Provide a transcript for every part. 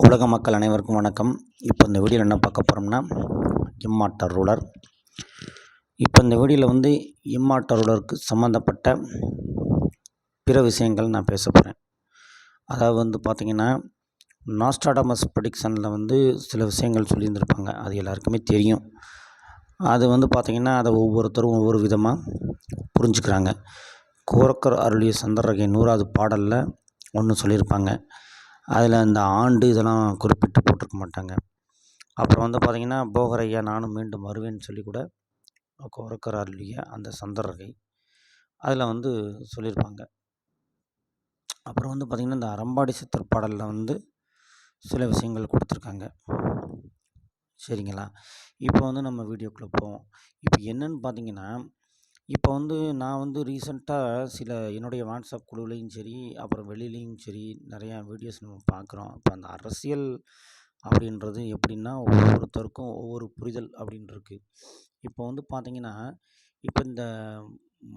உலக மக்கள் அனைவருக்கும் வணக்கம். இப்போ இந்த வீடியோவில் என்ன பார்க்க போகிறோம்னா இம்மாட்டர் ரூலர் இப்போ இந்த வீடியோவில் வந்து இம்மாட்டர் ரூலருக்கு சம்மந்தப்பட்ட பிற விஷயங்கள் நான் பேச போகிறேன் அதாவது வந்து பார்த்திங்கன்னா நாஸ்டாடமஸ் ப்ரடிக்ஷனில் வந்து சில விஷயங்கள் சொல்லியிருந்திருப்பாங்க. அது எல்லாருக்குமே தெரியும். அது வந்து பார்த்திங்கன்னா அதை ஒவ்வொருத்தரும் ஒவ்வொரு விதமாக புரிஞ்சுக்கிறாங்க. கோரக்கர் அருளிய சந்திரகை நூறாவது பாடலில் ஒன்று சொல்லியிருப்பாங்க. அதில் அந்த ஆண்டு இதெல்லாம் குறிப்பிட்டு போட்டிருக்க மாட்டாங்க. அப்புறம் வந்து பார்த்திங்கன்னா போகர் ஐயா நானும் மீண்டும் வருவேன்னு சொல்லி கூட கோரக்கர் அருளிய அந்த சந்தரகை அதில் வந்து சொல்லியிருப்பாங்க. அப்புறம் வந்து பார்த்திங்கன்னா இந்த அறம்பாடி சித்தர் பாடலில் வந்து சில விஷயங்கள் கொடுத்துருக்காங்க. சரிங்களா? இப்போ வந்து நம்ம வீடியோக்குள்ளே போவோம். இப்போ என்னென்னு பார்த்தீங்கன்னா இப்போ வந்து நான் வந்து ரீசெண்டாக சில என்னுடைய வாட்ஸ்அப் குழுவிலையும் சரி அப்புறம் வெளிலேயும் சரி நிறையா வீடியோஸ் நம்ம பார்க்குறோம் இப்போ அந்த அரசியல் அப்படின்றது எப்படின்னா ஒவ்வொருத்தருக்கும் ஒவ்வொரு புரிதல் அப்படின்னு இருக்குது இப்போ வந்து பார்த்திங்கன்னா இப்போ இந்த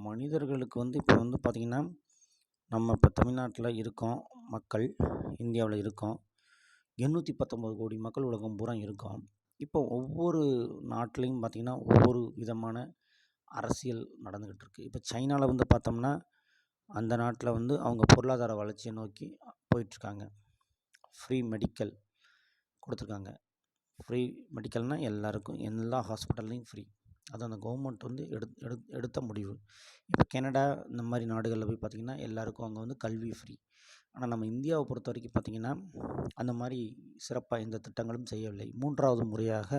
மனிதர்களுக்கு வந்து இப்போ வந்து பார்த்திங்கன்னா நம்ம இப்போ தமிழ்நாட்டில் இருக்கோம் மக்கள் இந்தியாவில் இருக்கோம். எண்ணூற்றி பத்தொம்பது கோடி மக்கள் உலகம் பூரா இருக்கோம். இப்போ ஒவ்வொரு நாட்டிலையும் பார்த்திங்கன்னா ஒவ்வொரு விதமான அரசியல் நடந்துக்கிட்டு இருக்குது இப்போ சைனாவில் வந்து பார்த்தோம்னா அந்த நாட்டில் வந்து அவங்க பொருளாதார வளர்ச்சியை நோக்கி போயிட்டுருக்காங்க. ஃப்ரீ மெடிக்கல் கொடுத்துருக்காங்க. ஃப்ரீ மெடிக்கல்னால் எல்லாருக்கும் எல்லா ஹாஸ்பிட்டல்லையும் ஃப்ரீ அது அந்த கவர்மெண்ட் வந்து எடு எடு எடுத்த முடிவு. இப்போ கனடா இந்த மாதிரி நாடுகளில் போய் பார்த்திங்கன்னா எல்லாருக்கும் அங்கே வந்து கல்வி ஃப்ரீ ஆனால் நம்ம இந்தியாவை பொறுத்த வரைக்கும் பார்த்திங்கன்னா அந்த மாதிரி சிறப்பாக எந்த திட்டங்களும் செய்யவில்லை. மூன்றாவது முறையாக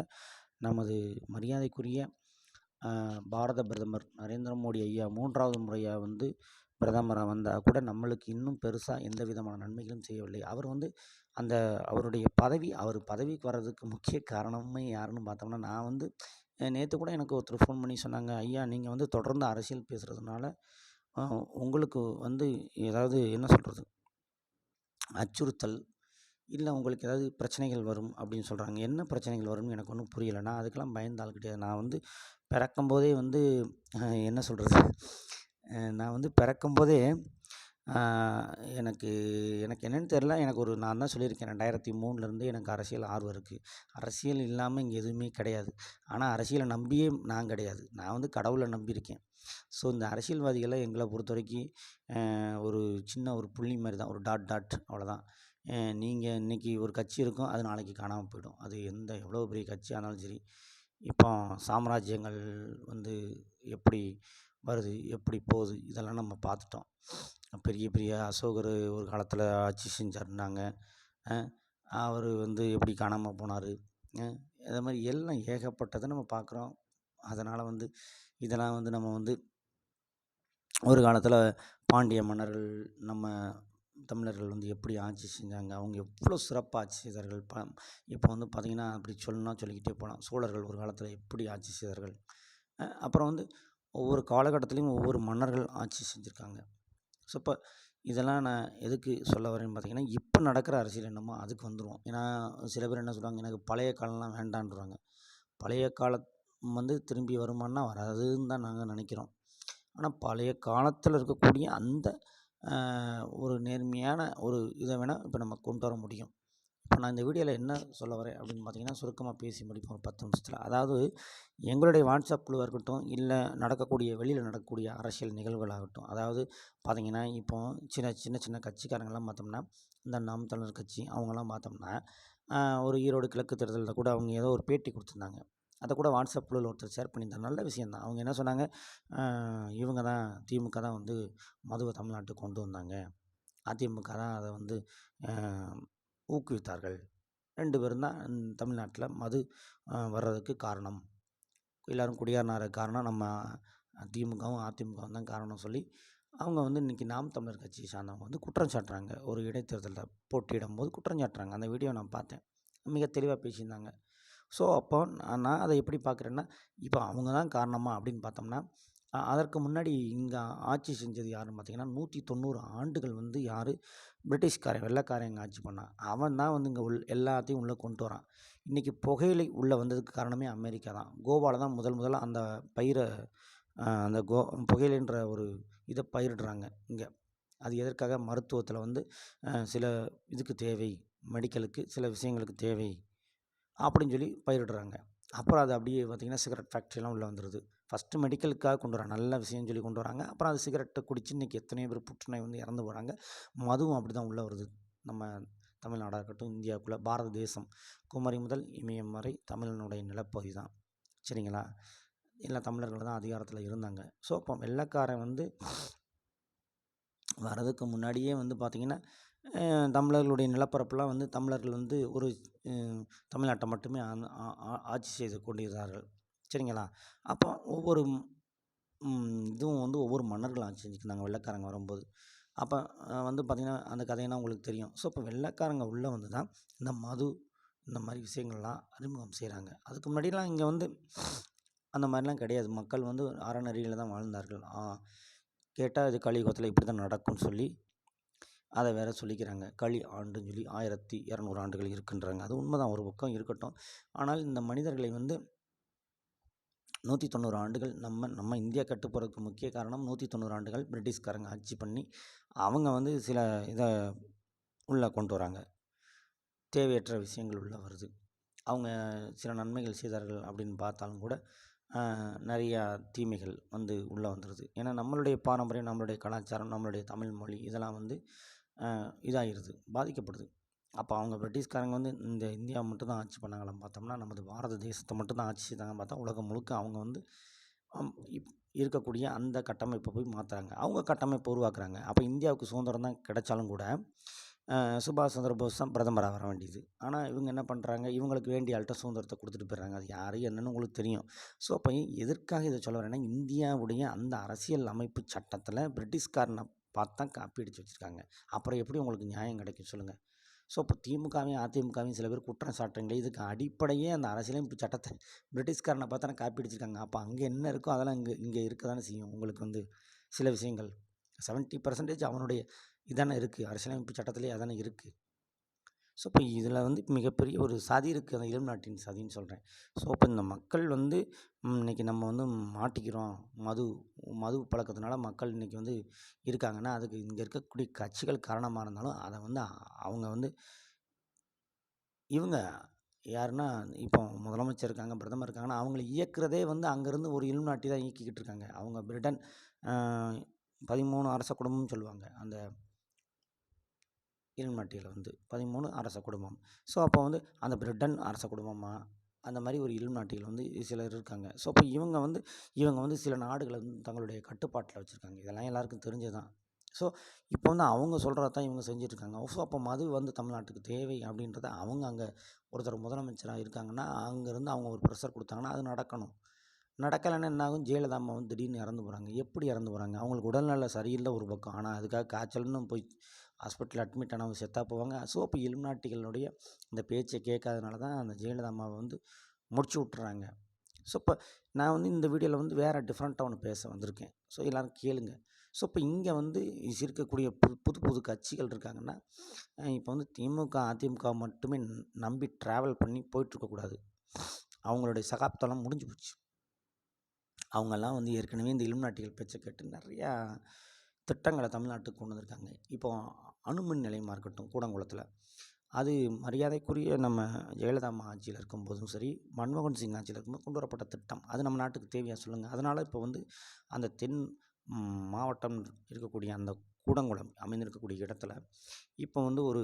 நமது மரியாதைக்குரிய பாரத பிரதமர் நரேந்திர மோடி ஐயா மூன்றாவது முறையாக வந்து பிரதமராக வந்தால் கூட நம்மளுக்கு இன்னும் பெருசாக எந்த விதமான நன்மைகளும் செய்யவில்லை. அவர் வந்து அந்த அவருடைய பதவி அவர் பதவிக்கு வர்றதுக்கு முக்கிய காரணமே யாருன்னு பார்த்தோம்னா நான் வந்து நேற்று கூட எனக்கு ஒருத்தர் ஃபோன் பண்ணி சொன்னாங்க ஐயா நீங்கள் வந்து தொடர்ந்து அரசியல் பேசுகிறதுனால உங்களுக்கு வந்து ஏதாவது என்ன சொல்கிறது அச்சுறுத்தல் இல்லை உங்களுக்கு ஏதாவது பிரச்சனைகள் வரும் அப்படின்னு சொல்கிறாங்க என்ன பிரச்சனைகள் வரும்னு எனக்கு ஒன்றும் புரியலை. நான் அதுக்கெல்லாம் பயந்த ஆள் கிடையாது நான் வந்து பிறக்கும்போதே வந்து என்ன சொல்கிறது நான் வந்து பிறக்கும்போதே எனக்கு எனக்கு என்னென்னு தெரில எனக்கு ஒரு நான் தான் சொல்லியிருக்கேன். ரெண்டாயிரத்தி மூணுலேருந்து எனக்கு அரசியல் ஆர்வம் இருக்குது அரசியல் இல்லாமல் இங்கே எதுவுமே கிடையாது. ஆனால் அரசியலை நம்பியே நான் கிடையாது. நான் வந்து கடவுளை நம்பியிருக்கேன். ஸோ இந்த அரசியல்வாதிகளை எங்களை பொறுத்த வரைக்கும் ஒரு சின்ன ஒரு புள்ளி மாதிரி தான். ஒரு டாட் டாட் அவ்வளோதான் நீங்கள் இன்றைக்கி ஒரு கட்சி இருக்கும் அது நாளைக்கு காணாமல் போயிடும். அது எந்த எவ்வளோ பெரிய கட்சியாக இருந்தாலும் சரி இப்போ சாம்ராஜ்யங்கள் வந்து எப்படி வருது எப்படி போகுது இதெல்லாம் நம்ம பார்த்துட்டோம். பெரிய பெரிய அசோகர் ஒரு காலத்தில் ஆட்சி செஞ்சாருன்னாங்க. அவர் வந்து எப்படி காணாமல் போனார்? அதே மாதிரி எல்லாம் ஏகப்பட்டதை நம்ம பார்க்குறோம். அதனால் வந்து இதெல்லாம் வந்து நம்ம வந்து ஒரு காலத்தில் பாண்டிய மன்னர்கள் நம்ம தமிழர்கள் வந்து எப்படி ஆட்சி செஞ்சாங்க அவங்க எவ்வளோ சிறப்பாக ஆட்சி செய்தார்கள் ப இப்போ வந்து பார்த்திங்கன்னா அப்படி சொல்லணும்னா சொல்லிக்கிட்டே போகலாம் சோழர்கள் ஒரு காலத்தில் எப்படி ஆட்சி செய்தார்கள்? அப்புறம் வந்து ஒவ்வொரு காலகட்டத்துலேயும் ஒவ்வொரு மன்னர்கள் ஆட்சி செஞ்சுருக்காங்க. ஸோ இப்போ இதெல்லாம் நான் எதுக்கு சொல்ல வரேன்னு பார்த்தீங்கன்னா இப்போ நடக்கிற அரசியல் என்னமோ அதுக்கு வந்துடுவோம் ஏன்னா சில பேர் என்ன சொல்லுவாங்க எனக்கு பழைய காலம்லாம் வேண்டான்றாங்க. பழைய காலம் வந்து திரும்பி வருமானா வராதுன்னு தான் நாங்கள் நினைக்கிறோம். ஆனால் பழைய காலத்தில் இருக்கக்கூடிய அந்த ஒரு நேர்மையான ஒரு இதை வேணால் இப்போ நம்ம கொண்டு வர முடியும். இப்போ நான் இந்த வீடியோவில் என்ன சொல்ல வரேன் அப்படின்னு பார்த்தீங்கன்னா சுருக்கமாக பேசி முடிப்போம் ஒரு பத்து நிமிஷத்தில். அதாவது எங்களுடைய வாட்ஸ்அப் குழுவாக இருக்கட்டும் இல்லை நடக்கக்கூடிய வெளியில் நடக்கக்கூடிய அரசியல் நிகழ்வுகளாகட்டும். அதாவது பார்த்திங்கன்னா இப்போ சின்ன சின்ன சின்ன கட்சிக்காரங்களாம் பார்த்தோம்னா இந்த நாம் தமிழர் கட்சி அவங்கெல்லாம் பார்த்தோம்னா ஒரு ஈரோடு கிழக்கு தேர்தலில் கூட அவங்க ஏதோ ஒரு பேட்டி கொடுத்துருந்தாங்க. அதை கூட வாட்ஸ்அப் குழுவில் ஒருத்தர் ஷேர் பண்ணியிருந்தார். நல்ல விஷயம் தான் அவங்க என்ன சொன்னாங்க? இவங்க தான் திமுக தான் வந்து மதுவை தமிழ்நாட்டுக்கு கொண்டு வந்தாங்க. அதிமுக தான் அதை வந்து ஊக்குவித்தார்கள். ரெண்டு பேரும் தான் தமிழ்நாட்டில் மது வர்றதுக்கு காரணம். எல்லோரும் குடியாரினார காரணம் நம்ம திமுகவும் அதிமுகவும் தான் காரணம் சொல்லி அவங்க வந்து இன்றைக்கி நாம் தமிழர் கட்சியை சார்ந்தவங்க வந்து குற்றம் சாட்டுறாங்க. ஒரு இடைத்தேர்தலில் போட்டியிடும் போது குற்றம் சாட்டுறாங்க. அந்த வீடியோ நான் பார்த்தேன். மிக தெளிவாக பேசியிருந்தாங்க. ஸோ அப்போ நான் அதை எப்படி பார்க்குறேன்னா இப்போ அவங்க தான் காரணமா அப்படின்னு பார்த்தோம்னா அதற்கு முன்னாடி இங்கே ஆட்சி செஞ்சது யாருன்னு பார்த்தீங்கன்னா நூற்றி தொண்ணூறு ஆண்டுகள் வந்து யார்? பிரிட்டிஷ்காரன் வெள்ளைக்காரன் இங்கே ஆட்சி பண்ணான். அவன் தான் வந்து இங்கே உள் எல்லாத்தையும் உள்ளே கொண்டு வரான். இன்றைக்கி புகையிலை உள்ளே வந்ததுக்கு காரணமே அமெரிக்கா தான். கோவாவில் தான் முதல் முதல்ல அந்த பயிரை அந்த கோ புகையிலைன்ற ஒரு இதை பயிரிடுறாங்க இங்கே. அது எதற்காக? மருத்துவத்தில் வந்து சில இதுக்கு தேவை மெடிக்கலுக்கு சில விஷயங்களுக்கு தேவை அப்படின்னு சொல்லி பயிரிடுறாங்க. அப்புறம் அது அப்படியே பார்த்திங்கன்னா சிகரெட் ஃபேக்ட்ரிலாம் உள்ளே வந்துடுது ஃபஸ்ட்டு மெடிக்கலுக்காக கொண்டு வராங்க. நல்ல விஷயம் சொல்லி கொண்டு வராங்க. அப்புறம் அது சிகரெட்டை குடிச்சு இன்றைக்கி எத்தனையோ பேர் புற்றுநோய் வந்து இறந்து போகிறாங்க மதுவும் அப்படி தான் உள்ளே வருது. நம்ம தமிழ்நாடாக இருக்கட்டும் இந்தியாவுக்குள்ளே பாரத தேசம். குமரி முதல் இமயம் வரை தமிழனுடைய நிலப்பகுதி தான். சரிங்களா? எல்லா தமிழர்கள் தான் அதிகாரத்தில் இருந்தாங்க. ஸோ அப்போ வெள்ளைக்காரன் வந்து வர்றதுக்கு முன்னாடியே வந்து பார்த்திங்கன்னா தமிழர்களுடைய நிலப்பரப்பெல்லாம் வந்து தமிழர்கள் வந்து ஒரு தமிழ்நாட்டை மட்டுமே ஆட்சி செய்து கொண்டிருந்தார்கள். சரிங்களா? அப்போ ஒவ்வொரு இதுவும் வந்து ஒவ்வொரு மன்னர்கள் ஆட்சி செஞ்சுருந்தாங்க வெள்ளைக்காரங்க வரும்போது. அப்போ வந்து பார்த்திங்கன்னா அந்த கதையெல்லாம் உங்களுக்கு தெரியும். ஸோ இப்போ வெள்ளைக்காரங்க உள்ளே வந்து தான் இந்த மது இந்த மாதிரி விஷயங்கள்லாம் அறிமுகம் செய்கிறாங்க. அதுக்கு முன்னாடிலாம் இங்கே வந்து அந்த மாதிரிலாம் கிடையாது. மக்கள் வந்து அறநெறியில் தான் வாழ்ந்தார்கள். கேட்டால் இது கலியுகத்தில் இப்படி தான் நடக்கும்னு சொல்லி அதை வேறு சொல்லிக்கிறாங்க. களி ஆண்டுன்னு சொல்லி ஆயிரத்தி இரநூறு ஆண்டுகள் இருக்குன்றாங்க. அது உண்மை தான் ஒரு பக்கம் இருக்கட்டும். ஆனால் இந்த மனிதர்களை வந்து நூற்றி தொண்ணூறு ஆண்டுகள் நம்ம நம்ம இந்தியா கட்டுப்போகிறதுக்கு முக்கிய காரணம் நூற்றி தொண்ணூறு ஆண்டுகள் பிரிட்டிஷ்காரங்க ஆட்சி பண்ணி அவங்க வந்து சில இதை உள்ளே கொண்டு வராங்க. தேவையற்ற விஷயங்கள் உள்ளே வருது. அவங்க சில நன்மைகள் செய்தார்கள் அப்படின்னு பார்த்தாலும் கூட நிறையா தீமைகள் வந்து உள்ளே வந்துடுது ஏன்னா நம்மளுடைய பாரம்பரியம் நம்மளுடைய கலாச்சாரம் நம்மளுடைய தமிழ் மொழி இதெல்லாம் வந்து இதாகிடுது பாதிக்கப்படுது. அப்போ அவங்க பிரிட்டிஷ்காரங்க வந்து இந்த இந்தியா மட்டும் தான் ஆட்சி பண்ணாங்களாம் பார்த்தோம்னா நமது பாரத தேசத்தை மட்டும்தான் ஆட்சி செய்தாங்க பார்த்தா உலகம் முழுக்க அவங்க வந்து இப் இருக்கக்கூடிய அந்த கட்டமைப்பை போய் மாற்றுறாங்க அவங்க கட்டமைப்பை உருவாக்குறாங்க. அப்போ இந்தியாவுக்கு சுதந்திரம் தான் கிடைச்சாலும் கூட சுபாஷ் சந்திர போஸ் தான் பிரதமராக வர வேண்டியது. ஆனால் இவங்க என்ன பண்ணுறாங்க இவங்களுக்கு வேண்டிய ஆள்கிட்ட சுதந்திரத்தை கொடுத்துட்டு போயிடுறாங்க. அது யார் என்னன்னு உங்களுக்கு தெரியும். ஸோ அப்போ எதற்காக இதை சொல்ல வரேன்னா இந்தியாவுடைய அந்த அரசியல் அமைப்பு சட்டத்தில் பிரிட்டிஷ்காரனை பார்த்து தான் காப்பி அடித்து வச்சுருக்காங்க. அப்புறம் எப்படி உங்களுக்கு நியாயம் கிடைக்கும் சொல்லுங்கள் ஸோ இப்போ திமுகவையும் அதிமுகவையும் சில பேர் குற்றம் சாட்டுறீங்களே இதுக்கு அடிப்படையே அந்த அரசியலமைப்பு சட்டத்தை பிரிட்டிஷ்காரனை பார்த்தா காப்பி அடிச்சிருக்காங்க. அப்போ அங்கே என்ன இருக்கோ அதெல்லாம் இங்கே இங்கே இருக்க தானே செய்யும் உங்களுக்கு வந்து சில விஷயங்கள். செவன்ட்டி பர்சன்டேஜ் அவனுடைய இதானே இருக்குது அரசியலமைப்பு சட்டத்திலே அதானே இருக்குது ஸோ இப்போ இதில் வந்து மிகப்பெரிய ஒரு சதி இருக்குது அந்த இளம் நாட்டின் சதின்னு சொல்கிறேன் ஸோ இப்போ இந்த மக்கள் வந்து இன்றைக்கி நம்ம வந்து மாட்டிக்கிறோம். மது மது பழக்கத்தினால மக்கள் இன்றைக்கி வந்து இருக்காங்கன்னா அதுக்கு இங்கே இருக்கக்கூடிய கட்சிகள் காரணமாக இருந்தாலும் அதை வந்து அவங்க வந்து இவங்க யாருன்னா இப்போ முதலமைச்சர் இருக்காங்க பிரதமர் இருக்காங்கன்னா அவங்களை இயக்கிறதே வந்து அங்கேருந்து ஒரு இளம் நாட்டி தான் இயக்கிக்கிட்டு இருக்காங்க. அவங்க பிரிட்டன் பதிமூணு அரச குடும்பம்னு சொல்லுவாங்க. அந்த இல்மட்டியில் வந்து பதிமூணு அரச குடும்பம். ஸோ அப்போ வந்து அந்த பிரிட்டன் அரச குடும்பமாக அந்த மாதிரி ஒரு இல்நாட்டிகள் வந்து சிலர் இருக்காங்க. ஸோ அப்போ இவங்க வந்து இவங்க வந்து சில நாடுகளை வந்து தங்களுடைய கட்டுப்பாட்டில் வச்சுருக்காங்க. இதெல்லாம் எல்லாருக்கும் தெரிஞ்சது தான் ஸோ இப்போ வந்து அவங்க சொல்கிறத தான் இவங்க செஞ்சிட்ருக்காங்க. ஸோ அப்போ மது வந்து தமிழ்நாட்டுக்கு தேவை அப்படின்றத அவங்க அங்கே ஒருத்தர் முதலமைச்சராக இருக்காங்கன்னா அங்கேருந்து அவங்க ஒரு ப்ரெஷர் கொடுத்தாங்கன்னா அது நடக்கணும். நடக்கலைன்னா என்ன ஆகும் ஜெயலலிதா அம்மா வந்து திடீர்னு இறந்து போகிறாங்க எப்படி இறந்து போகிறாங்க அவங்களுக்கு உடல்நல சரியில்லை ஒரு பக்கம். ஆனால் அதுக்காக காய்ச்சல்னு போய் ஹாஸ்பிட்டலில் அட்மிட் ஆனவங்க செத்தாக போவாங்க. ஸோ அப்போ இலுமினாட்டிகளுடைய இந்த பேச்சை கேட்காதனால தான் அந்த ஜெயலலிதா அம்மாவை வந்து முடிச்சு விட்டுறாங்க. ஸோ இப்போ நான் வந்து இந்த வீடியோவில் வந்து வேறு டிஃப்ரெண்ட்டாக ஒன்று பேச வந்திருக்கேன். ஸோ எல்லோரும் கேளுங்க. ஸோ இப்போ இங்கே வந்து இருக்கக்கூடிய புது புது புது கட்சிகள் இருக்காங்கன்னா இப்போ வந்து திமுக அதிமுக மட்டுமே நம்பி ட்ராவல் பண்ணி போயிட்டுருக்கக்கூடாது அவங்களுடைய சகாப்தம்லாம் முடிஞ்சு போச்சு. அவங்கெல்லாம் வந்து ஏற்கனவே இந்த இலுமினாட்டிகள் பேச்சை கேட்டு நிறையா திட்டங்களை தமிழ்நாட்டுக்கு கொண்டு வந்திருக்காங்க. இப்போ அணுமின் நிலையமாக இருக்கட்டும் கூடங்குளத்தில். அது மரியாதைக்குரிய நம்ம ஜெயலலிதா அம்மா ஆட்சியில் இருக்கும்போதும் சரி மன்மோகன் சிங் ஆட்சியில் இருக்கும்போது கொண்டு வரப்பட்ட திட்டம். அது நம்ம நாட்டுக்கு தேவையாக சொல்லுங்கள் அதனால் இப்போ வந்து அந்த தென் மாவட்டம் இருக்கக்கூடிய அந்த கூடங்குளம் அமைந்திருக்கக்கூடிய இடத்துல இப்போ வந்து ஒரு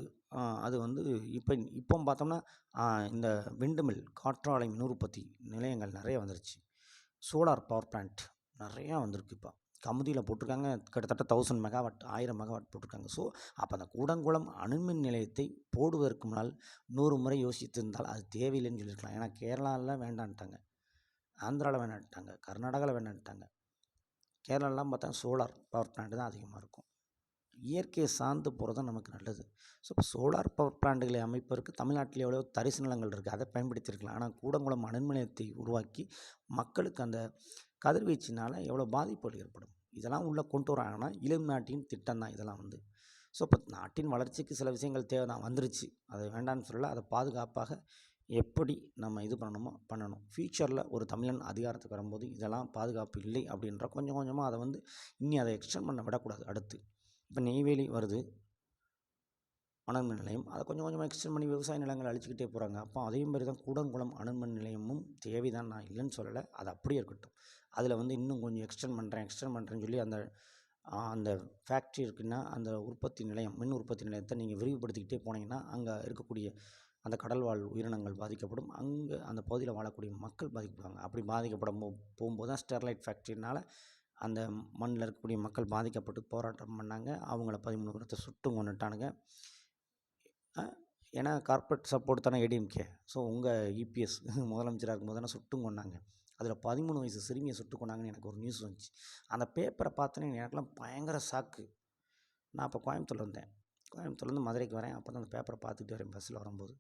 அது வந்து இப்போ இப்போ பார்த்தோம்னா இந்த விண்டுமில் காற்றாலை மின் உற்பத்தி நிலையங்கள் நிறைய வந்துருச்சு. சோலார் பவர் பிளான்ட் நிறையா வந்திருக்கு இப்போ. கமுதியில் போட்டிருக்காங்க. கிட்டத்தட்ட தௌசண்ட் மெகாவாட் ஆயிரம் மெகாவாட் போட்டிருக்காங்க. ஸோ அப்போ அந்த கூடங்குளம் அணுமின் நிலையத்தை போடுவதற்கு முன்னால் நூறு முறை யோசித்திருந்தால் அது தேவையில்லைன்னு சொல்லியிருக்கலாம். ஏன்னா கேரளாவில் வேண்டான்ட்டாங்க. ஆந்திராவில் வேண்டான்ட்டாங்க. கர்நாடகாவில் வேண்டான்ட்டாங்க. கேரளாலாம் பார்த்தா சோலார் பவர் பிளான்ட் தான் அதிகமாக இருக்கும். இயற்கையை சார்ந்து போகிறது தான் நமக்கு நல்லது. ஸோ இப்போ சோலார் பவர் பிளான்ட்களை அமைப்பதற்கு தமிழ்நாட்டில் எவ்வளோ தரிசு நிலங்கள் இருக்குது அதை பயன்படுத்தியிருக்கலாம். ஆனால் கூடங்குளம் அணுமின் நிலையத்தை உருவாக்கி மக்களுக்கு அந்த கதிர்வீச்சினால் எவ்வளோ பாதிப்புகள் ஏற்படும்? இதெல்லாம் உள்ளே கொண்டு வராங்கன்னா இளம் நாட்டின் திட்டம் தான் இதெல்லாம் வந்து. ஸோ இப்போ நாட்டின் வளர்ச்சிக்கு சில விஷயங்கள் தேவை தான் வந்துருச்சு. அதை வேண்டான்னு சொல்லலை. அதை பாதுகாப்பாக எப்படி நம்ம இது பண்ணணுமோ பண்ணணும். ஃப்யூச்சரில் ஒரு தமிழன் அதிகாரத்துக்கு வரும்போது இதெல்லாம் பாதுகாப்பு இல்லை அப்படின்ற கொஞ்சம் கொஞ்சமாக அதை வந்து இனி அதை எக்ஸ்டெண்ட் பண்ண விடக்கூடாது அடுத்து. இப்போ நெய்வேலி வருது. அணுமின் நிலையம். அதை கொஞ்சம் கொஞ்சமாக எக்ஸ்டெண்ட் பண்ணி விவசாய நிலங்கள் அழிச்சிக்கிட்டே போகிறாங்க அப்போ அதே மாதிரி தான் கூடங்குளம் அணுமின் நிலையமும் தேவை தான் நான் இல்லைன்னு சொல்லலை. அது அப்படியே இருக்கட்டும். அதில் வந்து இன்னும் கொஞ்சம் எக்ஸ்டெண்ட் பண்ணுறேன் எக்ஸ்டெண்ட் பண்ணுறேன்னு சொல்லி அந்த அந்த ஃபேக்ட்ரி இருக்குன்னா அந்த உற்பத்தி நிலையம் மின் உற்பத்தி நிலையத்தை நீங்கள் விரிவுபடுத்திக்கிட்டே போனீங்கன்னா அங்கே இருக்கக்கூடிய அந்த கடல்வாழ் உயிரினங்கள் பாதிக்கப்படும். அங்கே அந்த பகுதியில் வாழக்கூடிய மக்கள் பாதிக்கப்படுவாங்க. அப்படி பாதிக்கப்படும் போ போகும்போது தான் ஸ்டெர்லைட் ஃபேக்ட்ரினால் அந்த மண்ணில் இருக்கக்கூடிய மக்கள் பாதிக்கப்பட்டு போராட்டம் பண்ணாங்க. அவங்கள பதிமூணு பேர்த்த சுட்டு கொண்டுட்டானுங்க ஏன்னா கார்ப்பரேட் சப்போர்ட் தானே ஏடிஎம்கே ஸோ உங்கள் இபிஎஸ் முதலமைச்சராக இருக்கும்போது தானே சுட்டும் கொண்டாங்க. அதில் பதிமூணு வயசு சிறுமியை சுட்டு கொண்டாங்கன்னு எனக்கு ஒரு நியூஸ் வந்துச்சு. அந்த பேப்பரை பார்த்தோன்னே எனக்குலாம் பயங்கர சாக்கு நான் அப்போ கோயம்புத்தூர் இருந்தேன். கோயம்புத்தூர்லேருந்து மதுரைக்கு வரேன். அப்போ தான் அந்த பேப்பரை பார்த்துட்டு வரேன் பஸ்ஸில் வரும்போது.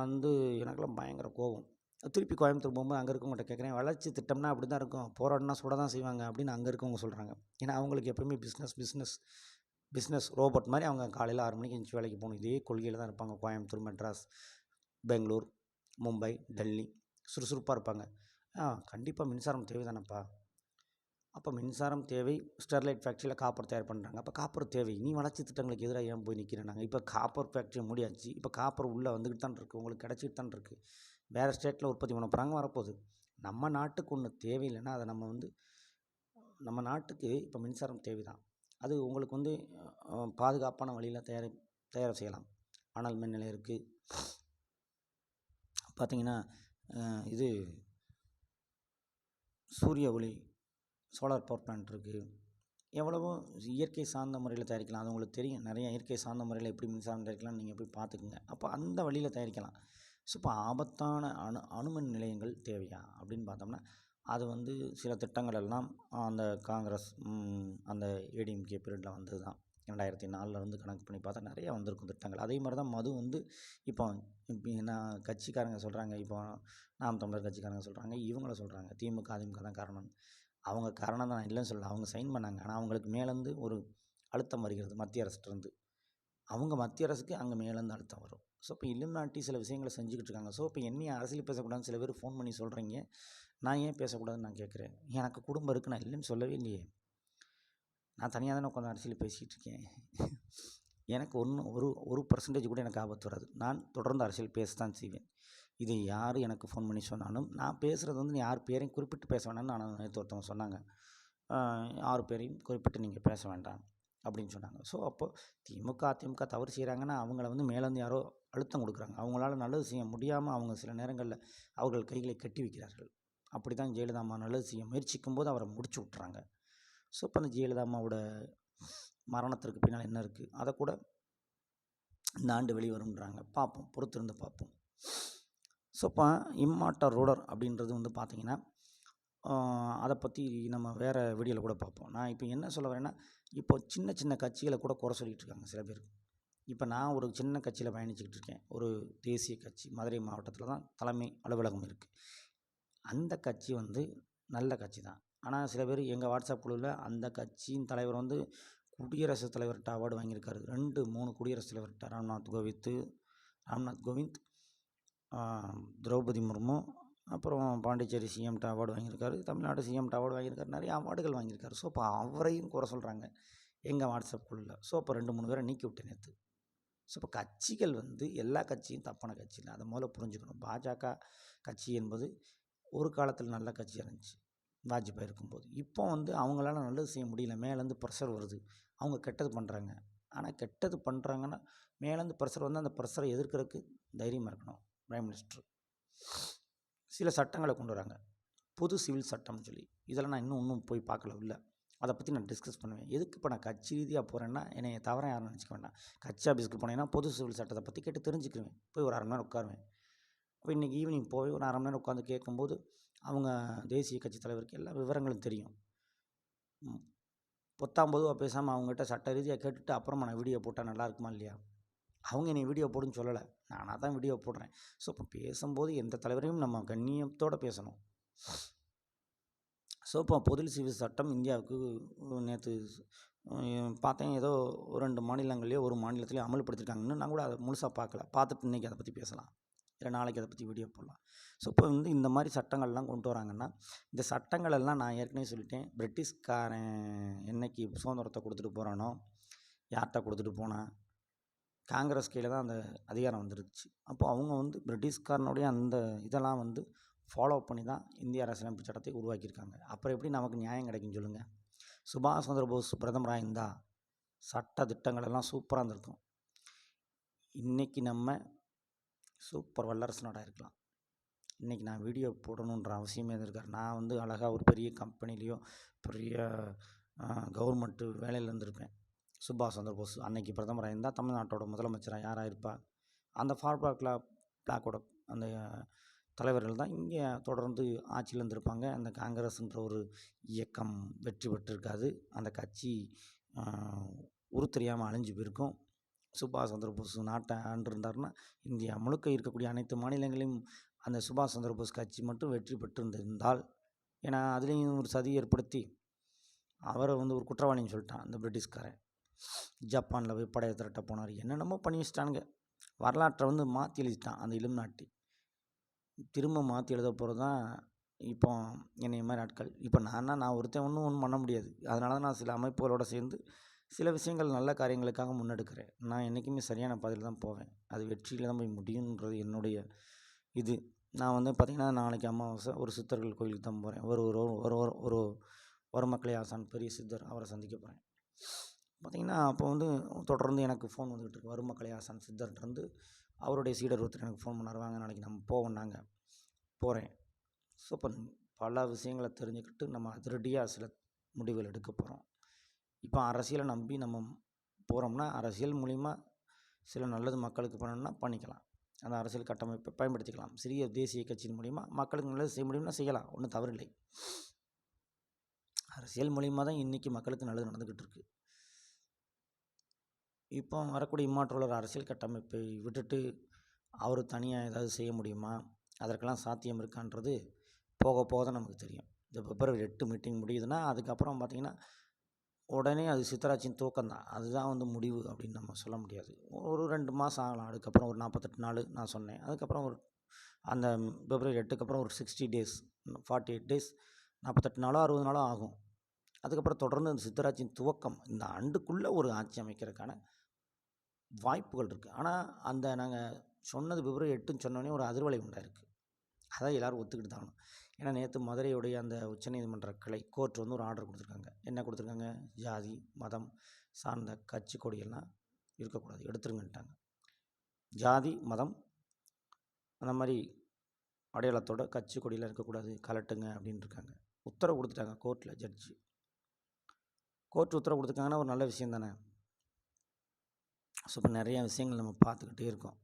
வந்து எனக்குலாம் பயங்கர கோபம். திருப்பி கோயம்புத்தூர் போகும்போது அங்கே இருக்கவங்கள்ட்ட கேட்குறேன் வளர்ச்சி திட்டம்னா அப்படி தான் இருக்கும். போராடினா சுட தான் செய்வாங்க அப்படின்னு அங்கே இருக்கவங்க சொல்கிறாங்க ஏன்னா அவங்களுக்கு எப்போயுமே பிஸ்னஸ் பிஸ்னஸ் பிஸ்னஸ் ரோபோட் மாதிரி அவங்க காலையில் ஆறு மணிக்கு எந்திரிச்சு வேலைக்கு போகணும். இதே கொள்கையில் தான் இருப்பாங்க. கோயம்புத்தூர் மெட்ராஸ் பெங்களூர் மும்பை டெல்லி. சுறுசுறுப்பாக இருப்பாங்க. ஆ கண்டிப்பாக மின்சாரம் தேவை தானேப்பா அப்போ மின்சாரம் தேவை ஸ்டெர்லைட் ஃபேக்ட்ரியில் காப்பர் தயார் பண்ணுறாங்க அப்போ காப்பர் தேவை. இனி வளர்ச்சி திட்டங்களுக்கு எதிராக ஏன் போய் நிற்கிறேன் நாங்கள் இப்போ காப்பர் ஃபேக்ட்ரி முடியாச்சு. இப்போ காப்பர் உள்ளே வந்துக்கிட்டு தான் இருக்குது உங்களுக்கு கிடச்சிட்டு தான் இருக்குது வேறு ஸ்டேட்டில் உற்பத்தி பண்ண போகிறாங்க வரப்போகுது. நம்ம நாட்டுக்கு ஒன்று தேவையில்லைன்னா அதை நம்ம வந்து நம்ம நாட்டுக்கு இப்போ மின்சாரம் தேவை தான் அது உங்களுக்கு வந்து பாதுகாப்பான வழியில் தயாரி தயார் செய்யலாம். அனல் மின் நிலையம் இருக்குது பார்த்திங்கன்னா இது சூரிய ஒளி சோலார் பவர் பிளான்ட் இருக்குது எவ்வளவோ இயற்கை சார்ந்த முறையில் தயாரிக்கலாம். அது உங்களுக்கு தெரியும். நிறைய இயற்கை சார்ந்த முறையில் எப்படி மின்சாரம் தயாரிக்கலாம் நீங்கள் போய் பார்த்துக்குங்க அப்போ அந்த வழியில் தயாரிக்கலாம். ஸோ இப்போ ஆபத்தான அணு அணுமின் நிலையங்கள் தேவையா? அப்படின்னு பார்த்தோம்னா அது வந்து சில திட்டங்கள் எல்லாம் அந்த காங்கிரஸ் அந்த ஏடிஎம்கே பீரியடில் வந்தது தான் ரெண்டாயிரத்தி நாலுலேருந்து கணக்கு பண்ணி பார்த்தா நிறையா வந்திருக்கும் திட்டங்கள். அதே மாதிரி தான் மது வந்து இப்போ இப்போ நான் கட்சிக்காரங்க சொல்கிறாங்க இப்போ நாம் தமிழர் கட்சிக்காரங்க சொல்கிறாங்க இவங்கள சொல்கிறாங்க திமுக அதிமுக தான் காரணம். அவங்க காரணம் தான் இல்லைன்னு சொல்லலை. அவங்க சைன் பண்ணாங்க. ஆனால் அவங்களுக்கு மேலேருந்து ஒரு அழுத்தம் வருகிறது மத்திய அரசுலேருந்து அவங்க மத்திய அரசுக்கு அங்கே மேலேருந்து அழுத்தம் வரும். ஸோ இப்போ இல்லுமினாட்டி சில விஷயங்களை செஞ்சுக்கிட்டு இருக்காங்க. ஸோ இப்போ என்னையும் அரசியல் பேசக்கூடாதுன்னு சில பேர் ஃபோன் பண்ணி சொல்கிறீங்க நான் ஏன் பேசக்கூடாதுன்னு நான் கேட்குறேன். எனக்கு குடும்பம் இருக்குது நான் இல்லைன்னு சொல்லவே இல்லையே. நான் தனியாக தானே உட்காந்து அரசியல் பேசிகிட்டு இருக்கேன். எனக்கு ஒன்று ஒரு ஒரு பர்சன்டேஜ் கூட எனக்கு ஆபத்து வராது. நான் தொடர்ந்து அரசியல் பேச தான் செய்வேன். இது யார் எனக்கு ஃபோன் பண்ணி சொன்னாலும் நான் பேசுகிறது வந்து யார் பேரையும் குறிப்பிட்டு பேச வேண்டாம்னு நான் நேற்று ஒருத்தவங்க சொன்னாங்க. ஆறு பேரையும் குறிப்பிட்டு நீங்கள் பேச வேண்டாம் அப்படின்னு சொன்னாங்க. ஸோ அப்போ திமுக அதிமுக தவறு செய்கிறாங்கன்னா அவங்கள வந்து மேலேருந்து யாரோ அழுத்தம் கொடுக்குறாங்க. அவங்களால நல்லது செய்ய முடியாமல் அவங்க சில நேரங்களில் அவர்கள் கைகளை கட்டி வைக்கிறார்கள். அப்படி தான் ஜெயலலிதா அம்மா நல்லது செய்ய முயற்சிக்கும் போது அவரை முடிச்சு விட்றாங்க ஸோ இப்போ அந்த ஜெயலலிதா அம்மாவோட மரணத்திற்கு பின்னால் என்ன இருக்குது அதை கூட இந்த ஆண்டு வெளிவரும்ன்றாங்க. பார்ப்போம் பொறுத்திருந்து பார்ப்போம். ஸோ இப்போ இம்மாட்டர் ரோடர் அப்படின்றது வந்து பார்த்திங்கன்னா அதை பற்றி நம்ம வேறு வீடியோவில் கூட பார்ப்போம். நான் இப்போ என்ன சொல்ல வரேன்னா இப்போ சின்ன சின்ன கட்சிகளை கூட குறை சொல்லிகிட்டு இருக்காங்க சில பேர். இப்போ நான் ஒரு சின்ன கட்சியில் பயணிச்சுக்கிட்டு இருக்கேன். ஒரு தேசிய கட்சி மதுரை மாவட்டத்தில் தான் தலைமை அலுவலகம் இருக்குது அந்த கட்சி வந்து நல்ல கட்சி தான். ஆனால் சில பேர் எங்கள் வாட்ஸ்அப் குழுவில் அந்த கட்சியின் தலைவர் வந்து குடியரசுத் தலைவர்கிட்ட அவார்டு வாங்கியிருக்காரு. ரெண்டு மூணு குடியரசுத் தலைவர்கிட்ட. ராம்நாத் கோவித்து ராம்நாத் கோவிந்த் திரௌபதி முர்மு அப்புறம் பாண்டிச்சேரி சிஎம்ட்ட அவார்டு வாங்கியிருக்காரு. தமிழ்நாடு சிஎம்ட்ட அவார்டு வாங்கியிருக்காரு. நிறைய அவார்டுகள் வாங்கியிருக்காரு. ஸோ இப்போ அவரையும் குறை சொல்கிறாங்க எங்கள் வாட்ஸ்அப் குழுவில் ஸோ அப்போ ரெண்டு மூணு பேரை நீக்கி விட்டேன் நேற்று ஸோ இப்போ கட்சிகள் வந்து எல்லா கட்சியும் தப்பான கட்சி இல்லை அதை முதல்ல புரிஞ்சுக்கணும். பாஜக கட்சி என்பது ஒரு காலத்தில் நல்ல கட்சியாக இருந்துச்சு. வாஜ்பாய் இருக்கும்போது. இப்போ வந்து அவங்களால நல்லது செய்ய முடியல. மேலேருந்து ப்ரெஷர் வருது. அவங்க கெட்டது பண்ணுறாங்க ஆனால் கெட்டது பண்ணுறாங்கன்னா மேலேருந்து ப்ரெஷர் வந்து அந்த ப்ரெஷரை எதிர்க்கிறதுக்கு தைரியமாக இருக்கணும். பிரைம் மினிஸ்டர் சில சட்டங்களை கொண்டு வராங்க. பொது சிவில் சட்டம்னு சொல்லி. இதெல்லாம் நான் இன்னும் இன்னும் போய் பார்க்கல இல்லை அதை பற்றி நான் டிஸ்கஸ் பண்ணுவேன். எதுக்கு இப்போ நான் கட்சி ரீதியாக போகிறேன்னா என்னை தவிர யாரும் நினச்சிக்க வேண்டாம். கட்சி ஆஃபீஸ்க்கு போனேன்னா பொது சிவில் சட்டத்தை பற்றி கேட்டு தெரிஞ்சுக்குவேன் போய் ஒரு அரை மணி நேரம் உட்காருவேன். அப்போ இன்றைக்கி ஈவினிங் போய் ஒரு அரை மணி நேரம் உட்காந்து கேட்கும்போது அவங்க தேசிய கட்சி தலைவருக்கு எல்லா விவரங்களும் தெரியும். பொத்தாம் பொதுவாக பேசாமல் அவங்ககிட்ட சட்ட ரீதியாக கேட்டுட்டு அப்புறமா நான் வீடியோ போட்டால் நல்லா இருக்குமா இல்லையா? அவங்க என்னை வீடியோ போடுன்னு சொல்லலை. நானாக தான் வீடியோ போடுறேன். ஸோ இப்போ பேசும்போது எந்த தலைவரையும் நம்ம கண்ணியத்தோடு பேசணும். ஸோ இப்போ பொது சிவில் சட்டம் இந்தியாவுக்கு நேற்று பார்த்தேன். ஏதோ ஒரு ரெண்டு மாநிலங்களையோ ஒரு மாநிலத்திலையோ அமல்படுத்திருக்காங்கன்னு நான் கூட அதை முழுசாக பார்க்கல. பார்த்துட்டு இன்றைக்கி அதை பற்றி பேசலாம். இல்லை நாளைக்கு அதை பற்றி வீடியோ போடலாம். ஸோ இப்போ வந்து இந்த மாதிரி சட்டங்கள்லாம் கொண்டு வராங்கன்னா இந்த சட்டங்கள் எல்லாம் நான் ஏற்கனவே சொல்லிட்டேன். பிரிட்டிஷ்காரன் என்னைக்கு சுதந்திரத்தை கொடுத்துட்டு போகிறானோ யார்கிட்ட கொடுத்துட்டு போனான் காங்கிரஸ் கீழே தான் அந்த அதிகாரம் வந்துருச்சு. அப்போ அவங்க வந்து பிரிட்டிஷ்காரனுடைய அந்த இதெல்லாம் வந்து ஃபாலோ பண்ணி தான் இந்திய அரசியலமைப்பு சட்டத்தை உருவாக்கியிருக்காங்க. அப்புறம் எப்படி நமக்கு நியாயம் கிடைக்கும் சொல்லுங்கள் சுபாஷ் சந்திர போஸ் பிரதமராக இருந்தால் சட்ட திட்டங்கள் எல்லாம் சூப்பராக இருந்திருக்கும். இன்றைக்கி நம்ம சூப்பர் வல்லரசு நாடாக இருக்கலாம். இன்றைக்கி நான் வீடியோ போடணுன்ற அவசியமே இருக்கார் நான் வந்து அழகாக ஒரு பெரிய கம்பெனிலேயோ பெரிய கவர்மெண்ட்டு வேலையில் இருந்திருப்பேன். சுபாஷ் சந்திரபோஸ் அன்னைக்கு பிரதமராக இருந்தால் தமிழ்நாட்டோட முதலமைச்சராக யாராக இருப்பா? அந்த ஃபார்வர்ட் கிளா பிளாக்கோட அந்த தலைவர்கள் தான் இங்கே தொடர்ந்து ஆட்சியில் இருந்திருப்பாங்க. அந்த காங்கிரஸ்ன்ற ஒரு இயக்கம் வெற்றி பெற்றிருக்காது. அந்த கட்சி உரு தெரியாமல் அழிஞ்சு போயிருக்கும். சுபாஷ் சந்திரபோஸ் நாட்டை ஆண்டிருந்தாருன்னா இந்தியா முழுக்க இருக்கக்கூடிய அனைத்து மாநிலங்களையும் அந்த சுபாஷ் சந்திரபோஸ் கட்சி மட்டும் வெற்றி பெற்றிருந்திருந்தால் ஏன்னா அதுலேயும் ஒரு சதி ஏற்படுத்தி அவரை வந்து ஒரு குற்றவாளின்னு சொல்லிட்டான் அந்த பிரிட்டிஷ்காரன். ஜப்பானில் போய் படையை திரட்ட போனார். என்னென்னமோ பண்ணி வச்சிட்டானுங்க வரலாற்றை வந்து மாற்றி எழுதிட்டான் அந்த இளம் நாட்டி. திரும்ப மாற்றி எழுத போகிறது தான் இப்போ என்னைய மாதிரி ஆட்கள். இப்போ நான்னா நான் ஒருத்தன் ஒன்றும் ஒன்றும் பண்ண முடியாது. அதனால தான் நான் சில அமைப்புகளோடு சேர்ந்து சில விஷயங்கள் நல்ல காரியங்களுக்காக முன்னெடுக்கிறேன். நான் என்றைக்குமே சரியான பாதையில் தான் போவேன். அது வெற்றியில் தான் போய் முடியுன்றது என்னுடைய இது. நான் வந்து பார்த்திங்கன்னா நாளைக்கு அமாவாசை ஒரு சித்தர்கள் கோயிலுக்கு தான் போகிறேன் ஒரு ஒரு ஒரு ஒரு ஒரு ஒரு ஆசான் பெரிய சித்தர் அவரை சந்திக்க போகிறேன் பார்த்திங்கன்னா அப்போ வந்து தொடர்ந்து எனக்கு ஃபோன் வந்துக்கிட்டு இருக்கு. வருமக்களை ஆசான் சித்தர்கிட்டருந்து அவருடைய சீடர் ஒருத்தர் எனக்கு ஃபோன் பண்ணார். வாங்க நாளைக்கு நம்ம போவோம் நாங்கள் போகிறேன் ஸோ இப்போ பல விஷயங்களை தெரிஞ்சுக்கிட்டு நம்ம அதிரடியாக சில முடிவுகள் எடுக்க போகிறோம் இப்போ அரசியலை நம்பி நம்ம போகிறோம்னா அரசியல் மூலிமா சில நல்லது மக்களுக்கு பண்ணணும்னா பண்ணிக்கலாம். அந்த அரசியல் கட்டமைப்பை பயன்படுத்திக்கலாம். சிறிய தேசிய கட்சியின் மூலிமா மக்களுக்கு நல்லது செய்ய முடியும்னா செய்யலாம். ஒன்றும் தவறில்லை. அரசியல் மூலிமா தான் இன்றைக்கி மக்களுக்கு நல்லது நடந்துக்கிட்டு இருக்கு. இப்போ வரக்கூடிய இம்மாற்றுள்ள அரசியல் கட்டமைப்பை விட்டுட்டு அவர் தனியாக ஏதாவது செய்ய முடியுமா? அதற்கெல்லாம் சாத்தியம் இருக்கான்றது போக போக தான் நமக்கு தெரியும். இந்த பிப்ரவரி எட்டு மீட்டிங் முடியுதுன்னா அதுக்கப்புறம் பார்த்திங்கன்னா உடனே அது சித்தராஜின் தூக்கம் தான். அதுதான் வந்து முடிவு அப்படின்னு நம்ம சொல்ல முடியாது. ஒரு ரெண்டு மாதம் ஆகலாம். அதுக்கப்புறம் ஒரு நாற்பத்தெட்டு நாள் நான் சொன்னேன். அதுக்கப்புறம் ஒரு அந்த பிப்ரவரி எட்டுக்கு அப்புறம் ஒரு sixty days forty eight days நாற்பத்தெட்டு நாளோ அறுபது நாளோ ஆகும். அதுக்கப்புறம் தொடர்ந்து அந்த சித்தராஜின் துவக்கம் இந்த ஆண்டுக்குள்ளே ஒரு ஆட்சி அமைக்கிறதுக்கான வாய்ப்புகள் இருக்குது ஆனால் அந்த நாங்கள் சொன்னது பிப்ரவரி எட்டுன்னு சொன்னோடனே ஒரு அதிர்வலை உண்டாயிருக்கு. அதான் எல்லோரும் ஒத்துக்கிட்டு தான் ஏன்னா நேற்று மதுரையுடைய அந்த உச்சநீதிமன்ற கிளை கோர்ட் வந்து ஒரு ஆர்டர் கொடுத்துருக்காங்க. என்ன கொடுத்துருக்காங்க? ஜாதி மதம் சார்ந்த கட்சி கொடியெல்லாம் இருக்கக்கூடாது. எடுத்துருங்கன்ட்டாங்க. ஜாதி மதம் அந்த மாதிரி அடையாளத்தோட கட்சி கொடியெலாம் இருக்கக்கூடாது. கலட்டுங்க அப்படின்னு இருக்காங்க உத்தரவு கொடுத்துட்டாங்க கோர்ட்டில் ஜட்ஜி. கோர்ட் உத்தரவு கொடுத்துருக்காங்கன்னா ஒரு நல்ல விஷயம் தானே ஸோ இப்போ நிறையா விஷயங்கள் நம்ம பார்த்துக்கிட்டே இருக்கோம்.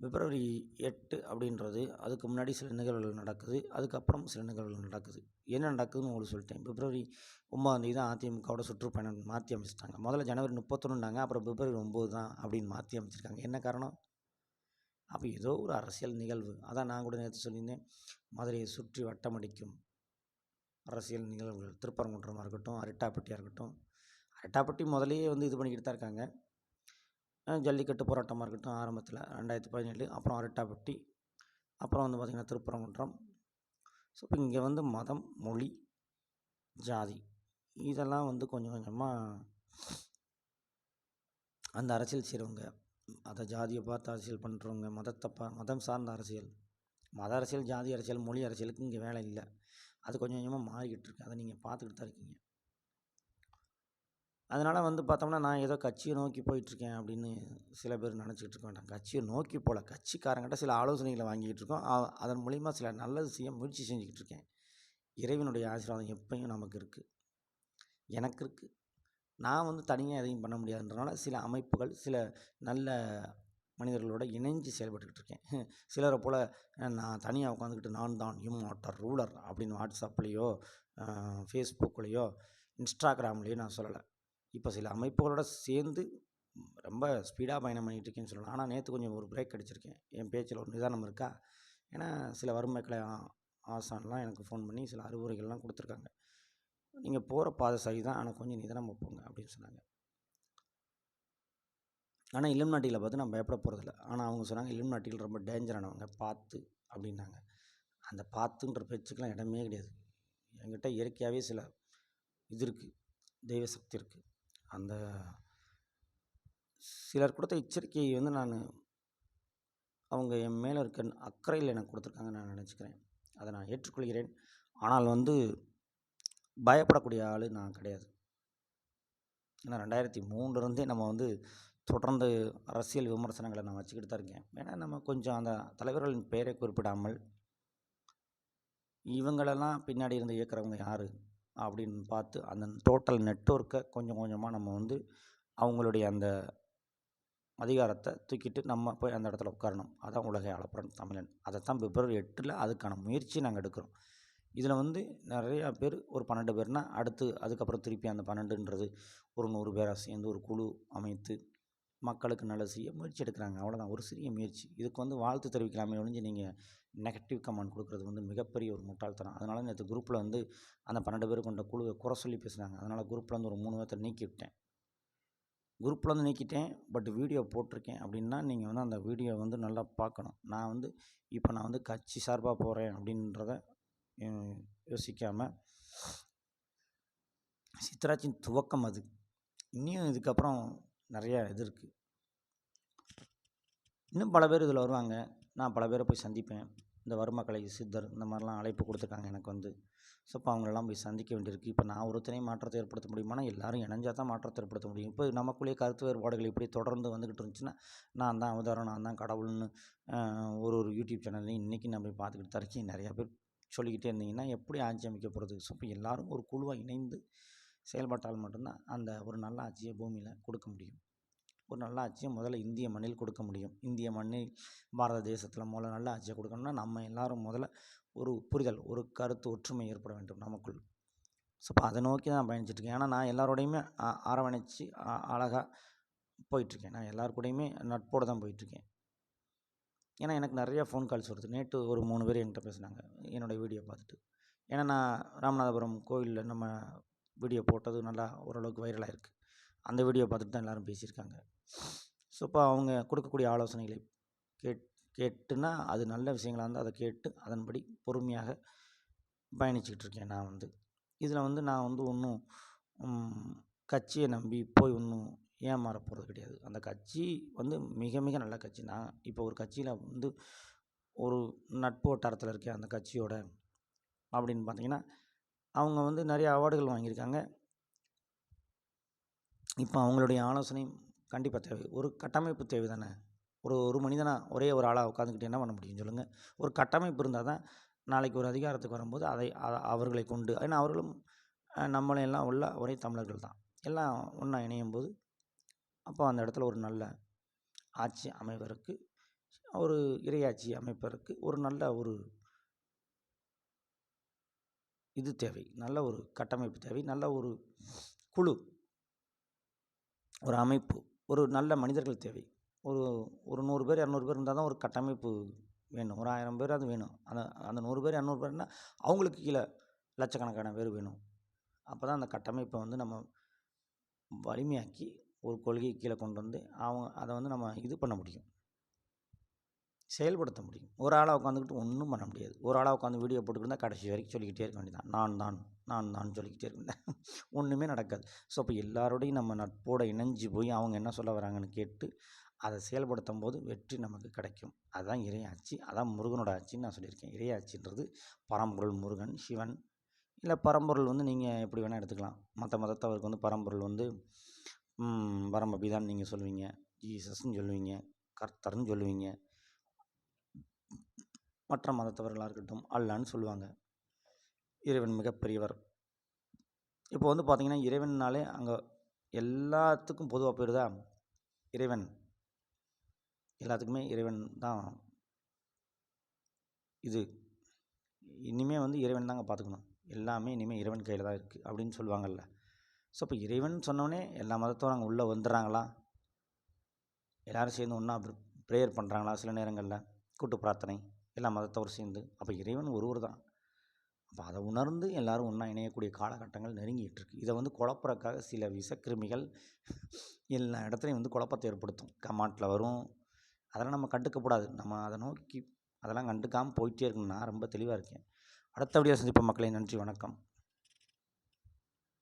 பிப்ரவரி எட்டு அப்படின்றது அதுக்கு முன்னாடி சில நிகழ்வுகள் நடக்குது. அதுக்கப்புறம் சில நிகழ்வுகள் நடக்குது. என்ன நடக்குதுன்னு உங்களுக்கு சொல்லிட்டேன். பிப்ரவரி ஒம்பதாந்தேதி தான் அதிமுகவோட சுற்றுப்பயணம் மாற்றி அமைச்சிட்டாங்க. முதல்ல ஜனவரி முப்பத்தொன்னுனாங்க அப்புறம் பிப்ரவரி ஒம்பது தான் அப்படின்னு மாற்றி அமைச்சிருக்காங்க. என்ன காரணம்? அப்போ ஏதோ ஒரு அரசியல் நிகழ்வு. அதான் நான் கூட நேற்று சொல்லியிருந்தேன். மதுரையை சுற்றி வட்டமடிக்கும் அரசியல் நிகழ்வுகள். திருப்பரங்குன்றமாக இருக்கட்டும் அரிட்டாப்பட்டியாக இருக்கட்டும். அரிட்டாப்பட்டி முதலையே வந்து இது பண்ணிக்கிட்டு தான் இருக்காங்க. ஜல்லிக்கட்டு போராட்டமாக இருக்கட்டும் ஆரம்பத்தில் ரெண்டாயிரத்தி பதினேழு அப்புறம் அரட்டாப்பட்டி அப்புறம் வந்து பார்த்திங்கன்னா திருப்பரங்குன்றம். ஸோ இப்போ இங்கே வந்து மதம் மொழி ஜாதி இதெல்லாம் வந்து கொஞ்சம் கொஞ்சமாக அந்த அரசியல் செய்கிறவங்க அதை ஜாதியை பார்த்து அரசியல் பண்ணுறவங்க மதத்தை பா மதம் சார்ந்த அரசியல் மத அரசியல் ஜாதி அரசியல் மொழி அரசியலுக்கு இங்கே வேலை இல்லை. அது கொஞ்சம் கொஞ்சமாக மாறிக்கிட்டு இருக்கு. அதை நீங்கள் பார்த்துக்கிட்டு தான் இருக்கீங்க. அதனால் வந்து பார்த்தோம்னா நான் ஏதோ கட்சியை நோக்கி போயிட்டுருக்கேன் அப்படின்னு சில பேர் நினச்சிக்கிட்டு இருக்க வேண்டாம் கட்சியை நோக்கி போகல கட்சிக்காரங்கிட்ட சில ஆலோசனைகளை வாங்கிக்கிட்டு இருக்கோம். அதன் மூலிமா சில நல்லது செய்ய முயற்சி செஞ்சுக்கிட்டு இருக்கேன். இறைவனுடைய ஆசீர்வாதம் எப்பயும் நமக்கு இருக்குது எனக்கு இருக்குது நான் வந்து தனியாக எதையும் பண்ண முடியாதுன்றனால சில அமைப்புகள் சில நல்ல மனிதர்களோட இணைஞ்சு செயல்பட்டுக்கிட்டு இருக்கேன். சிலரை போல் நான் தனியாக உட்காந்துக்கிட்டு நான் தான் இம்மாட்டர் ரூலர் அப்படின்னு வாட்ஸ்அப்லேயோ ஃபேஸ்புக்லேயோ இன்ஸ்டாகிராம்லேயோ நான் சொல்லலை. இப்போ சில அமைப்புகளோட சேர்ந்து ரொம்ப ஸ்பீடாக பயணம் பண்ணிகிட்ருக்கேன்னு சொல்லலாம். ஆனால் நேற்று கொஞ்சம் ஒரு பிரேக் அடிச்சிருக்கேன். என் பேச்சில் ஒரு நிதானம் இருக்கா? ஏன்னா சில வறுமைக்களை ஆசான்லாம் எனக்கு ஃபோன் பண்ணி சில அறிவுரைகள்லாம் கொடுத்துருக்காங்க. நீங்கள் போகிற பாதை சரி தான் ஆனால் கொஞ்சம் நிதானமாக போங்க அப்படின்னு சொன்னாங்க. ஆனால் இளம் நாட்டியில் பார்த்து நான் பயப்பட போகிறதில்ல ஆனால் அவங்க சொன்னாங்க இளம் நாட்டிகள் ரொம்ப டேஞ்சரானவங்க பார்த்து அப்படின்னாங்க. அந்த பார்த்துன்ற பேச்சுக்கெலாம் இடமே கிடையாது. என்கிட்ட இயற்கையாகவே சில இது இருக்குது தெய்வ சக்தி இருக்குது அந்த சிலர் கொடுத்த எச்சரிக்கையை வந்து நான் அவங்க என் மேலே இருக்க அக்கறையில் எனக்கு கொடுத்துருக்காங்கன்னு நான் நினச்சிக்கிறேன். அதை நான் ஏற்றுக்கொள்கிறேன். ஆனால் வந்து பயப்படக்கூடிய ஆள் நான் கிடையாது. ஏன்னா ரெண்டாயிரத்தி மூணுலேருந்தே நம்ம வந்து தொடர்ந்து அரசியல் விமர்சனங்களை நான் வச்சுக்கிட்டு தான் இருக்கேன். ஏன்னா நம்ம கொஞ்சம் அந்த தலைவர்களின் பெயரை குறிப்பிடாமல் இவங்களெல்லாம் பின்னாடி இருந்து இயக்குறவங்க யார்? அப்படின்னு பார்த்து அந்த டோட்டல் நெட்ஒர்க்கை கொஞ்சம் கொஞ்சமாக நம்ம வந்து அவங்களுடைய அந்த அதிகாரத்தை தூக்கிட்டு நம்ம போய் அந்த இடத்துல உட்காரணும். அதான் உலகை அளப்புறன் தமிழன். அதை தான் பிப்ரவரி எட்டில் அதுக்கான முயற்சி நாங்கள் எடுக்கிறோம். இதில் வந்து நிறையா பேர் ஒரு பன்னெண்டு பேர்னால் அடுத்து அதுக்கப்புறம் திருப்பி அந்த பன்னெண்டுன்றது ஒரு நூறு பேராக சேர்ந்து ஒரு குழு அமைத்து மக்களுக்கு நல்லது செய்ய முயற்சி எடுக்கிறாங்க. அவ்வளோதான் ஒரு சிறிய முயற்சி. இதுக்கு வந்து வாழ்த்து தெரிவிக்கலாமே ஒழிஞ்சு நீங்கள் நெகட்டிவ் கமெண்ட் கொடுக்குறது வந்து மிகப்பெரிய ஒரு முட்டாள்தனம். அதனால் நேற்று குரூப்பில் வந்து அந்த பன்னெண்டு பேர் கொண்ட குழுவை குறை சொல்லி பேசுனாங்க. அதனால் குரூப்பில் வந்து ஒரு மூணு பேர்த்த நீக்கி விட்டேன் குரூப்பில் வந்து நீக்கிட்டேன் பட் வீடியோ போட்டிருக்கேன் அப்படின்னா நீங்கள் வந்து அந்த வீடியோ வந்து நல்லா பார்க்கணும். நான் வந்து இப்போ நான் வந்து கட்சி சார்பாக போகிறேன் அப்படின்றத யோசிக்காமல் சித்ராஜின் துவக்கம் அது. இன்னும் இதுக்கப்புறம் நிறைய இது இருக்குது இன்னும் பல பேர் இதில் வருவாங்க. நான் பல பேரை போய் சந்திப்பேன். இந்த வர்மக்கலை சித்தர் இந்த மாதிரிலாம் அழைப்பு கொடுத்துருக்காங்க எனக்கு வந்து. ஸோ இப்போ அவங்களெல்லாம் போய் சந்திக்க வேண்டியிருக்கு. இப்போ நான் ஒருத்தனையும் மாற்றத்தை ஏற்படுத்த முடியுமானா எல்லாரும் இணைஞ்சால் தான் மாற்றத்தை ஏற்படுத்த முடியும். இப்போ நமக்குள்ளேயே கருத்து வேறுபாடுகள் இப்படி தொடர்ந்து வந்துக்கிட்டு இருந்துச்சுன்னா நான் தான் அவதாரம் நான் தான் கடவுள்னு ஒரு ஒரு யூடியூப் சேனல்லையும் இன்றைக்கி நான் போய் பார்த்துக்கிட்டு தான் இருக்கேன். நிறையா பேர் சொல்லிக்கிட்டே இருந்தீங்கன்னா எப்படி ஆட்சி அமைக்க போகிறது ஸோ இப்போ எல்லோரும் ஒரு குழுவாக இணைந்து செயல்பட்டால் மட்டும்தான் அந்த ஒரு நல்ல ஆட்சியை பூமியில் கொடுக்க முடியும். ஒரு நல்ல ஆட்சியை முதல்ல இந்திய மண்ணில் கொடுக்க முடியும். இந்திய மண்ணில் பாரத தேசத்தில் முதல்ல நல்ல ஆட்சியை கொடுக்கணும்னா நம்ம எல்லோரும் முதல்ல ஒரு புரிதல் ஒரு கருத்து ஒற்றுமை ஏற்பட வேண்டும் நமக்குள். ஸோ அப்போ அதை நோக்கி தான் பயணிச்சிட்ருக்கேன் ஏன்னா நான் எல்லாரோடையுமே அரவணைச்சு அழகாக போயிட்டுருக்கேன் நான் எல்லாரு கூடயுமே நட்போடு தான் போயிட்டுருக்கேன் ஏன்னா எனக்கு நிறையா ஃபோன் கால்ஸ் வருது. நேற்று ஒரு மூணு பேர் என்கிட்ட பேசுனாங்க என்னோடய வீடியோ பார்த்துட்டு. ஏன்னா நான் ராமநாதபுரம் கோயிலில் நம்ம வீடியோ போட்டது நல்லா ஓரளவுக்கு வைரலாக இருக்குது அந்த வீடியோ பார்த்துட்டு தான் எல்லோரும் பேசியிருக்காங்க. ஸோ இப்போ அவங்க கொடுக்கக்கூடிய ஆலோசனைகளை கேட் கேட்டுன்னா அது நல்ல விஷயங்களாக இருந்தால் அதை கேட்டு அதன்படி பொறுமையாக பயணிச்சுக்கிட்டு இருக்கேன் நான் வந்து. இதில் வந்து நான் வந்து ஒன்றும் கட்சியை நம்பி போய் ஒன்றும் ஏமாற போகிறது கிடையாது. அந்த கட்சி வந்து மிக மிக நல்ல கட்சி. நான் இப்போ ஒரு கட்சியில் வந்து ஒரு நட்பு வட்டாரத்தில் இருக்கேன் அந்த கட்சியோட அப்படின்னு பார்த்தீங்கன்னா அவங்க வந்து நிறைய அவார்டுகள் வாங்கியிருக்காங்க. இப்போ அவங்களுடைய ஆலோசனை கண்டிப்பாக தேவை. ஒரு கட்டமைப்பு தேவை தானே ஒரு ஒரு மனிதனாக ஒரே ஒரு ஆளாக உட்காந்துக்கிட்டு என்ன பண்ண முடியும் சொல்லுங்கள் ஒரு கட்டமைப்பு இருந்தால் தான் நாளைக்கு ஒரு அதிகாரத்துக்கு வரும்போது அதை அவர்களை கொண்டு ஏன்னா அவர்களும் நம்மளை எல்லாம் உள்ள ஒரே தமிழர்கள் தான். எல்லாம் ஒன்றா இணையும் போது அப்போ அந்த இடத்துல ஒரு நல்ல ஆட்சி அமைவதற்கு ஒரு இறையாட்சி அமைப்பதற்கு ஒரு நல்ல ஒரு இது தேவை. நல்ல ஒரு கட்டமைப்பு தேவை. நல்ல ஒரு குழு ஒரு அமைப்பு ஒரு நல்ல மனிதர்கள் தேவை. ஒரு ஒரு நூறு பேர் இரநூறு பேர் இருந்தால் தான் ஒரு கட்டமைப்பு வேணும். ஒரு ஆயிரம் பேர் அது வேணும். அந்த அந்த நூறு பேர் இரநூறு பேர்னால் அவங்களுக்கு கீழே லட்சக்கணக்கான பேர் வேணும். அப்போ தான் அந்த கட்டமைப்பை வந்து நம்ம வலிமையாக்கி ஒரு கொள்கையை கீழே கொண்டு வந்து அவங்க அதை வந்து நம்ம இது பண்ண முடியும். செயல்படுத்த முடியும். ஒரு ஆளாக உட்காந்துக்கிட்டு ஒன்றும் பண்ண முடியாது. ஒரு ஆளாக உட்காந்து வீடியோ போட்டுக்கிட்டு கடைசி வரைக்கும் சொல்லிக்கிட்டே இருக்க வேண்டியதான் நான் தான் நான் தான் சொல்லிக்கிட்டே இருந்தேன் ஒன்றுமே நடக்காது. ஸோ அப்போ எல்லாரோடையும் நம்ம நட்போடு இணைஞ்சு போய் அவங்க என்ன சொல்ல வராங்கன்னு கேட்டு அதை செயல்படுத்தும் போது வெற்றி நமக்கு கிடைக்கும். அதுதான் இறையாட்சி. அதான் முருகனோட ஆட்சின்னு நான் சொல்லியிருக்கேன். இறையாட்சின்றது பரம்பொருள் முருகன் சிவன். இல்லை பரம்பொருள் வந்து நீங்கள் எப்படி வேணால் எடுத்துக்கலாம். மற்ற மதத்தவருக்கு வந்து பரம்பொருள் வந்து பரம்பபிதான் நீங்கள் சொல்லுவீங்க. ஜீசஸ்ன்னு சொல்லுவீங்க. கர்த்தர்னு சொல்லுவீங்க. மற்ற மதத்தவர்களாக இருக்கட்டும் அல்லான்னு சொல்லுவாங்க. இறைவன் மிகப்பெரியவர். இப்போ வந்து பார்த்திங்கன்னா இறைவன்னாலே அங்கே எல்லாத்துக்கும் பொதுவாக போயிடுதா இறைவன். எல்லாத்துக்குமே இறைவன் தான் இது. இனிமேல் வந்து இறைவன் தாங்க பார்த்துக்கணும் எல்லாமே இனிமேல் இறைவன் கையில் தான் இருக்குது அப்படின்னு சொல்லுவாங்கள்ல ஸோ இப்போ இறைவன் சொன்னோடனே எல்லா மதத்தோடு அங்கே உள்ளே வந்துடுறாங்களா? எல்லோரும் சேர்ந்து ஒன்றா ப்ரேயர் பண்ணுறாங்களா சில நேரங்களில்? கூட்டு பிரார்த்தனை. எல்லா மதத்தவர் சேர்ந்து அப்போ இறைவன் ஒருவர் தான் அப்போ அதை உணர்ந்து எல்லோரும் ஒன்றா இணையக்கூடிய காலகட்டங்கள் நெருங்கிட்டு இருக்குது இதை வந்து குழப்பறக்காக சில விஷக்கிருமிகள் எல்லா இடத்துலையும் வந்து குழப்பத்தை ஏற்படுத்தும். கமாண்டில் வரும். அதெல்லாம் நம்ம கண்டுக்கக்கூடாது. நம்ம அதை நோக்கி அதெல்லாம் கண்டுக்காமல் போயிட்டே இருக்கணும் நான் ரொம்ப தெளிவாக இருக்கேன். அடுத்தபடியாக சந்திப்போம் மக்களை. நன்றி வணக்கம்.